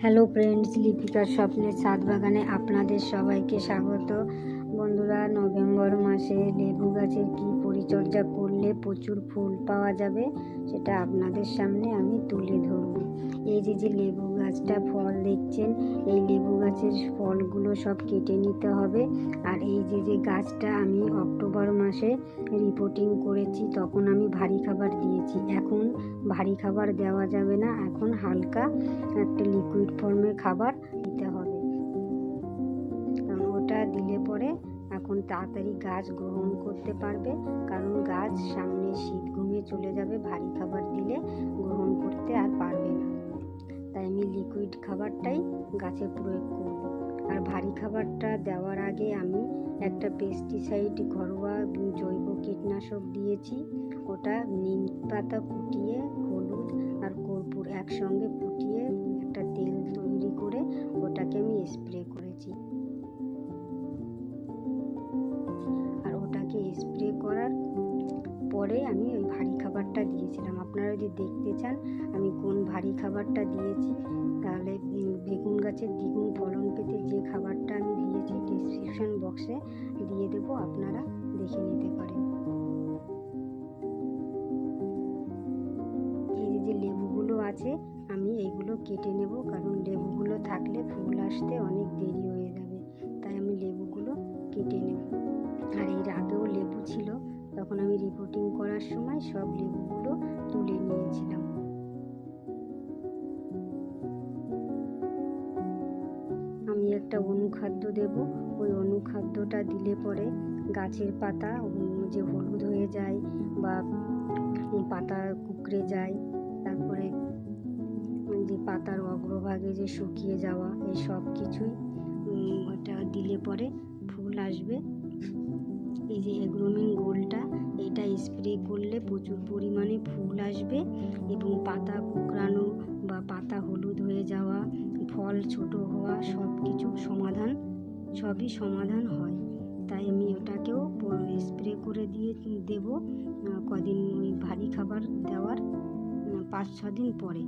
Hello friends, লিপিকার স্বপ্নের ছাদ বাগানে আপনাদের সবাইকে স্বাগত। বন্ধুরা, নভেম্বর মাসে লেবু গাছের কী পরিচর্যা করলে প্রচুর ফুল পাওয়া যাবে, সেটা আপনাদের সামনে আমি তুলে ধরব। এই যে যে লেবু গাছটা ফল দেখছেন, এই লেবু গাছের ফলগুলো সব কেটে নিতে হবে। আর এই যে যে গাছটা আমি অক্টোবর মাসে রিপোর্টিং করেছি, তখন আমি ভারী খাবার দিয়েছি। এখন ভারী খাবার দেওয়া যাবে না, এখন হালকা একটা লিকুইড ফর্মের খাবার দিতে হবে। কারণ ওটা দিলে পরে এখন তাড়াতাড়ি গাছ গ্রহণ করতে পারবে, কারণ গাছ সামনে শীত ঘুমিয়ে চলে যাবে, ভারী খাবার দিলে গ্রহণ করতে আর পারবে না। তাই আমি লিকুইড খাবারটাই গাছে প্রয়োগ করব। আর ভারী খাবারটা দেওয়ার আগে আমি একটা পেস্টিসাইড ঘরোয়া জৈব কীটনাশক দিয়েছি। ওটা নিম পাতা ফুটিয়ে, হলুদ আর কর্পূর একসঙ্গে ফুটিয়ে একটা তেল তৈরি করে ওটাকে আমি স্প্রে করেছি। আর ওটাকে স্প্রে করার পরে আমি ওই ভারী খাবারটা দিয়েছিলাম। আপনারা যদি দেখতে চান, আমি কোন ভারী খাবারটা দিয়েছি, তাহলে বেগুন গাছের দ্বিগুণ ফলন পেতে যে খাবারটা আমি দিয়েছি ডিসক্রিপশন বক্সে দিয়ে দেবো, আপনারা দেখে নিতে পারেন। এই যে লেবুগুলো আছে, আমি এইগুলো কেটে নেব, কারণ লেবুগুলো থাকলে ফুল আসতে অনেক দেরি হয়ে যাবে, তাই আমি লেবুগুলো কেটে নেব। আর এর আগেও লেবু ছিল তখন আমি রিপোর্টিং করার সময় সব লেবুগুলো তুলে নিয়েছিলাম। আমি একটা অনুখাদ্য দেব। ওই অনুখাদ্যটা দিলে পরে গাছের পাতা যে হলুদ হয়ে যায় বা পাতা কুকড়ে যায়, তারপরে যে পাতার অগ্রভাগে যে শুকিয়ে যাওয়া এই সব কিছুই ওটা দিলে পরে ফুল আসবে। প্রচুর পরিমাণে ফুল আসবে এবং পাতা কুকড়ানো বা পাতা হলুদ হয়ে যাওয়া, ফল ছোট হওয়া সব কিছু সমাধান, সবই সমাধান হয়। তাই আমি ওটাকেও স্প্রে করে দিয়ে দেব কদিন ওই ভারী খাবার দেওয়ার পাঁচ ছ দিন পরে।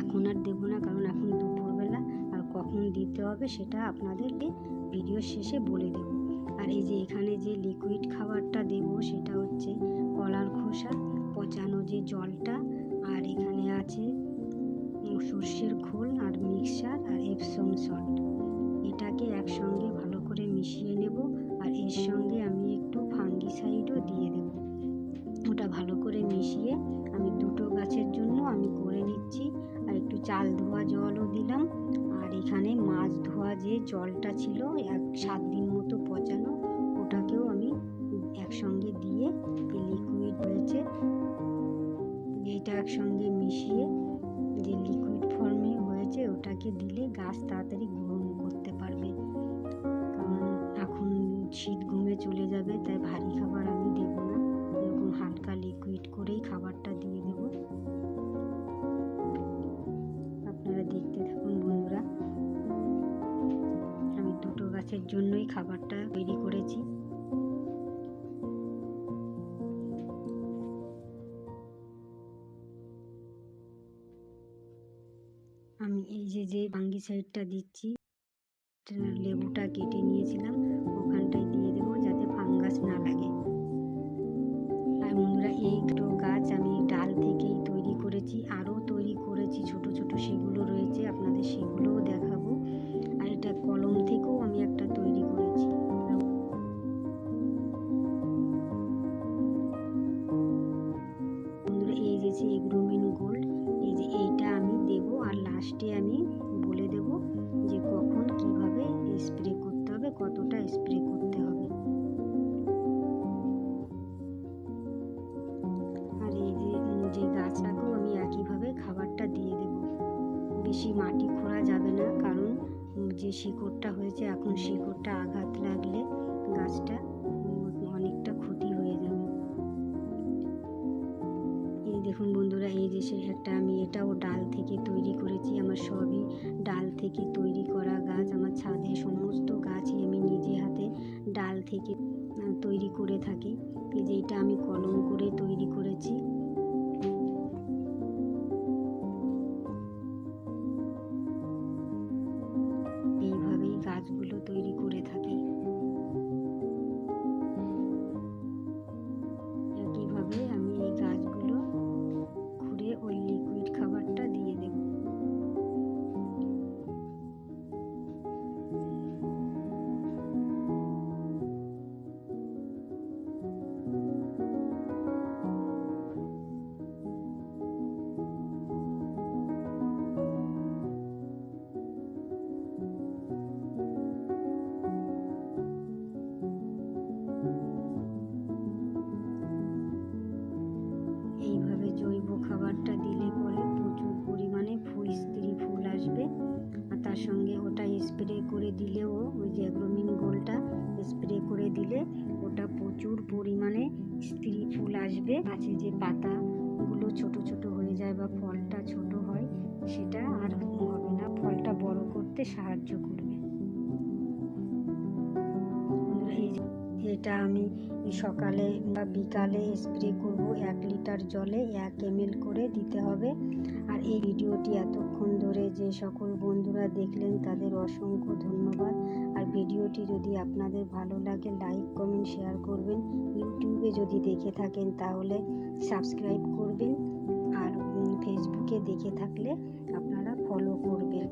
এখন আর দেবো না, কারণ এখন দুপুরবেলা, আর কখন দিতে হবে সেটা আপনাদেরকে ভিডিও শেষে বলে দেবো। আর এই যে এখানে যে লিকুইড খাবারটা দেব সেটা হচ্ছে কলার খোসা, পচানো যে জলটা, আর এখানে আছে সর্ষের খোল আর মিক্সার আর এপসম সল্ট এটাকে একসঙ্গে ভালো করে মিশিয়ে নেব আর এর সঙ্গে আমি একটু ফাঙ্গিসাইডও দিয়ে দেব। ওটা ভালো করে মিশিয়ে আমি দুটো গাছের জন্য আমি করে নিচ্ছি আর একটু চাল ধোয়া জলও দিলাম। আর এখানে মাছ ধোয়া যে জলটা ছিল এক সাত দিন মতো পচানো যাবে তাই ভারী খাবার আমি দেব না। এরকম হালকা লিকুইড করেই খাবারটা দিয়ে দেব। আপনারা দেখতে থাকুন বন্ধুরা। আমি দুটো গাছের জন্যই খাবারটা তৈরি করেছি। আমি এই যে যে ভাঙ্গি সাইডটা দিচ্ছি, লেবুটা কেটে নিয়েছিলাম। ফাঙ্গাস না লাগে আর বন্ধুরা, এই দুটো গাছ আমি ডাল থেকেই তৈরি করেছি, আরও তৈরি করেছি ছোট ছোট সেগুলো। একইভাবে খাবারটা দিয়ে দেব? বেশি মাটি খোঁড়া যাবে না, কারণ যে শিকড়টা হয়েছে, এখন শিকড়টা আঘাত লাগলে গাছটা অনেকটা ক্ষতি হয়ে যাবে। এই দেখুন বন্ধুরা, এই যে একটা আমি এটাও ডাল থেকে তৈরি করেছি। আমার সবই ডাল থেকে তৈরি করা গাছ। আমার ছাদে সমস্ত গাছই আমি নিজে হাতে ডাল থেকে তৈরি করে থাকি। এই যে এটা আমি কলম করে তৈরি করেছি। অ্যাগ্রোমিন গোলটা স্প্রে করে দিলে ওটা প্রচুর পরিমাণে স্ত্রী ফুল আসবে। গাছে যে পাতাগুলো ছোট ছোট হয়ে যায় বা ফলটা ছোট হয়, সেটা আর হবে না। ফলটা বড় করতে সাহায্য করবে। এটা আমি সকালে বা বিকালে স্প্রে করব এক লিটার জলে এক এম করে দিতে হবে। আর এই ভিডিওটি এতক্ষণ ধরে যে সকল বন্ধুরা দেখলেন তাদের অসংখ্য ধন্যবাদ। ভিডিওটি যদি আপনাদের ভালো লাগে লাইক কমেন্ট শেয়ার করবেন। ইউটিউবে যদি দেখে থাকেন, তাহলে সাবস্ক্রাইব করবেন। আর ফেসবুকে দেখে থাকলে আপনারা ফলো করবেন।